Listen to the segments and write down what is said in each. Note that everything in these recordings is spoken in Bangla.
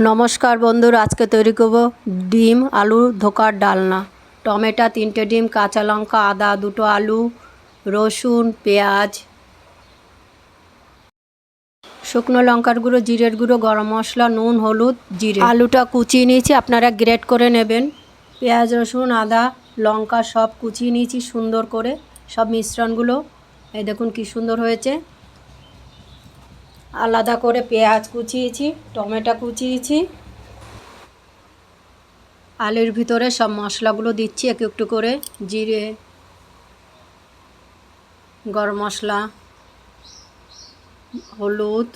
নমস্কার বন্ধুরা, আজকে তৈরি করব ডিম, আলু ধোকার ডালনা। টমেটো তিনটে ডিম, কাঁচা লঙ্কা, আদা দুটো আলু, রসুন, পেঁয়াজ, শুকনো লঙ্কার গুঁড়ো, জিরের গুঁড়ো, গরম মশলা, নুন, হলুদ, জিরে। আলুটা কুচিয়ে নিয়েছি, আপনারা গ্রেট করে নেবেন। পেঁয়াজ, রসুন, আদা, লঙ্কা সব কুচিয়ে নিয়েছি সুন্দর করে, সব মিশ্রণগুলো। এই দেখুন কি সুন্দর হয়েছে। আলাদা করে পেঁয়াজ কুচিয়েছি, টমেটো কুচিয়েছি। আলুর ভিতরে সব মশলাগুলো দিচ্ছি, একটু একটু করে। জিরে, গরম মশলা, হলুদ,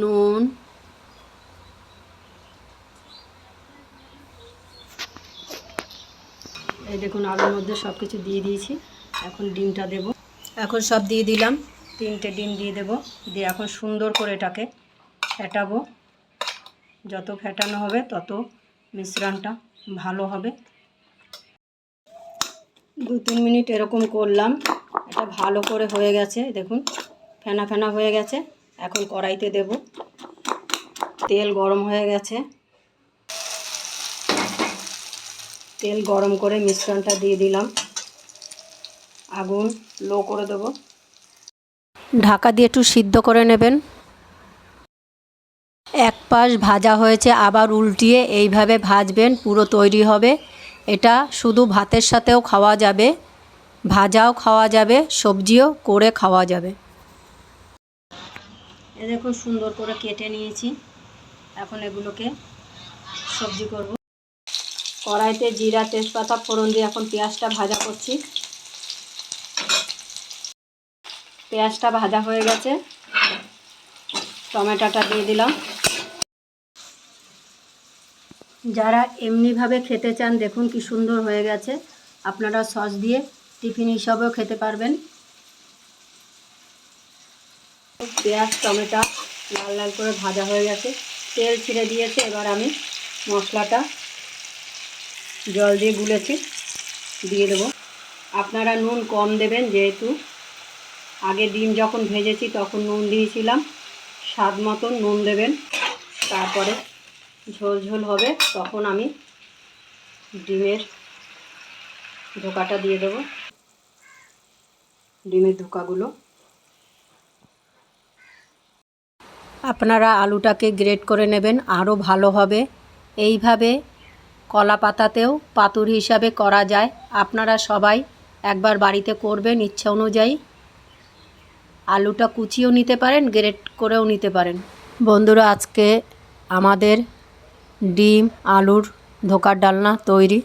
নুন। এই দেখুন, আলুর মধ্যে সব কিছু দিয়ে দিয়েছি। এখন ডিমটা দেব। এখন সব দিয়ে দিলাম। তিনটে ডিম দিয়ে দেব। দিয়ে এখন সুন্দর করে এটাকে ফেটাবো। যত ফেটানো হবে তত মিশ্রণটা ভালো হবে। দু তিন মিনিট এরকম করলাম। এটা ভালো করে হয়ে গেছে, দেখুন। ফেনা ফেনা হয়ে গেছে। এখন কড়াইতে দেব। তেল গরম হয়ে গেছে। তেল গরম করে মিশ্রণটা দিয়ে দিলাম। আগুন লো করে দেবো। ঢাকা দিয়ে একটু সিদ্ধ করে নেবেন। এক পাশ ভাজা হয়েছে, আবার উল্টিয়ে এইভাবে ভাজবেন, পুরো তৈরি হবে। এটা শুধু ভাতের সাথেও খাওয়া যাবে। ভাজাও খাওয়া যাবে, সবজিও করে খাওয়া যাবে। এ দেখুন, সুন্দর করে কেটে নিয়েছি। এখন এগুলোকে সবজি করব। কড়াইতে জিরা, তেজপাতা, ফোড়ন দিয়ে এখন পেঁয়াজটা ভাজা করছি। পেঁয়াজটা ভাজা হয়ে গেছে। টমেটোটা দিয়ে দিলাম। যারা এমনিভাবে খেতে চান, দেখুন কি সুন্দর হয়ে গেছে। আপনারা সস দিয়ে টিফিন হিসাবেও খেতে পারবেন। পেঁয়াজ, টমেটো লাল লাল করে ভাজা হয়ে গেছে। তেল ছিঁড়ে দিয়েছে, এবার আমি মশলাটা জল দিয়ে গুলেছি, দিয়ে দেবো। আপনারা নুন কম দেবেন, যেহেতু আগে ডিম যখন ভেজেছি তখন নুন দিয়েছিলাম। স্বাদ মতন নুন দেবেন। তারপরে ঝোল ঝোল হবে, তখন আমি ডিমের ধোকাটা দিয়ে দেবো। ডিমের ধোকাগুলো আপনারা আলুটাকে গ্রেট করে নেবেন আরও ভালো হবে। এইভাবে কলা পাতাতেও পাতুর হিসাবে করা যায়। আপনারা সবাই একবার বাড়িতে করবেন ইচ্ছা অনুযায়ী। আলুটা কুচিয়েও নিতে পারেন, গ্রেট করেও নিতে পারেন। বন্ধুরা, আজকে আমাদের ডিম, আলুর ধোকার ডালনা তৈরি।